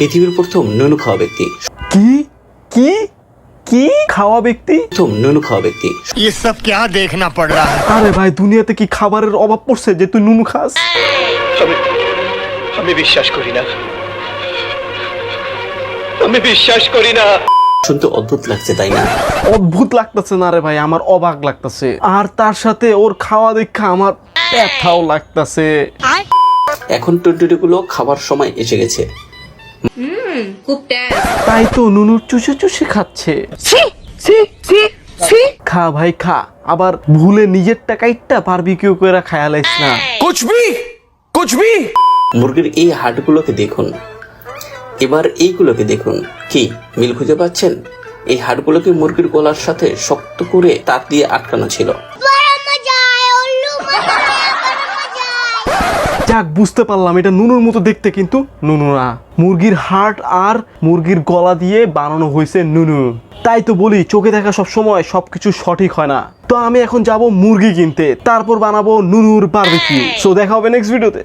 পৃথিবীর প্রথম নুনু খাওয়া ব্যক্তি কি কি কি খাওয়া ব্যক্তি প্রথম নুনু খাওয়া ব্যক্তি ये सब क्या देखना पड़ रहा है আরে ভাই দুনিয়াতে কি খাবারের অভাব পড়ছে যে তুই নুনু খাস আমি আমি বিশ্বাস করি না আমি বিশ্বাস করি না শুনতে অদ্ভুত লাগছে তাই না অদ্ভুত লাগতেছে না রে ভাই আমার অবাক লাগতেছে আর তার সাথে ওর খাওয়া দেখা আমার ব্যথাও লাগতেছে এখন টুনটুনিগুলো খাবার সময় এসে গেছে তাই তো নুনুর চুষে চুষে খাচ্ছে। খা ভাই খা। আবার ভুলে নিজের টাকাইটা করে না। মুরগির এই হাটগুলোকে দেখুন। এবার এইগুলোকে দেখুন। কি মিল খুঁজে পাচ্ছেন? এই হাটগুলোকে মুরগির গলার সাথে শক্ত করে তার দিয়ে আটকানো ছিল। যাক, বুঝতে পারলাম, এটা নুনুর মতো দেখতে কিন্তু নুনু না। মুরগির হার্ট আর মুরগির গলা দিয়ে বানানো হয়েছে নুনু। তাই তো বলি, চোখে দেখা সব সময় সবকিছু সঠিক হয় না। তো আমি এখন যাব মুরগি কিনতে, তারপর বানাবো নুনুর বারবিকিউ সো দেখা হবে নেক্সট ভিডিওতে